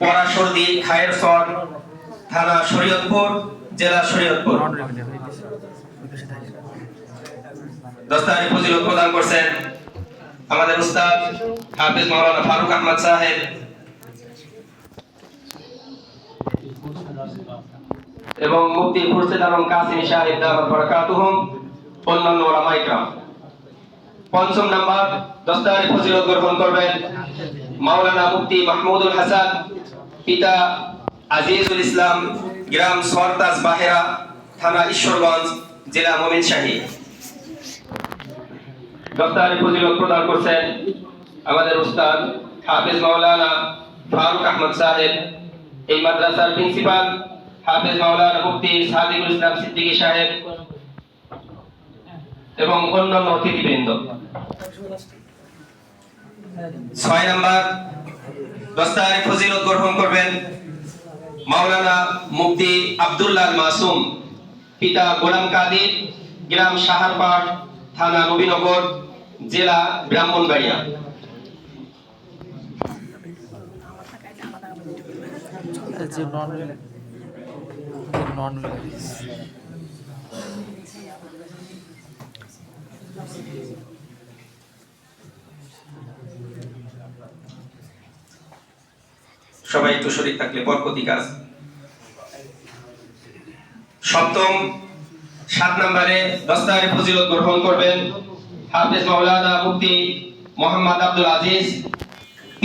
খায়ের সর থানা শরীয়তপুর, জেলা শরীয়তপুর। দস্তানি ফজিলত প্রদান করছেন আমাদের উস্তাদ হাফিজ মাওলানা ফারুক আহমদ সাহেব। এবং মুফতি খুরশেদ আলম কাসিমি সাহেব বারাকাতুহুম অন্যান্য ওলামা ইকরাম পঞ্চম নাম্বার দস্তানি ফজিলত গ্রহণ করবেন মাওলানা মুফতি মাহমুদুল হাসান, পিতা আজিজুল ইসলাম, গ্রাম সরতাজ বাহেরা, থানা ঈশ্বরগঞ্জ, জেলা মোমিনশাহী দফতারে ফজিলত প্রদান করছেন আমাদের উস্তাদ হাফেজ মাওলানা ফারুক আহমদ সাহেব, এই মাদ্রাসার প্রিন্সিপাল হাফেজ মাওলানা মুফতি সাদিকুল ইসলাম সিদ্দিকী সাহেব এবং অন্যান্য অতিথিবৃন্দ। ছয় নম্বর, দস্তারে ফজিলত গ্রহণ করবেন মাওলানা মুফতি আব্দুল্লাহ মাসুম, পিতা গোলাম কাদির, গ্রাম সাহারপাট থানা নবীনগর, জেলা ব্রাহ্মণবাড়িয়া। নন নন সবাই একটু শরীর থাকলে বরকতি কাজ। সপ্তম, সাত নম্বরে দস্তায় ফজিলত গ্রহণ করবেন হাফেজ মাওলানা মুক্তি মোহাম্মদ আব্দুল আজিজ।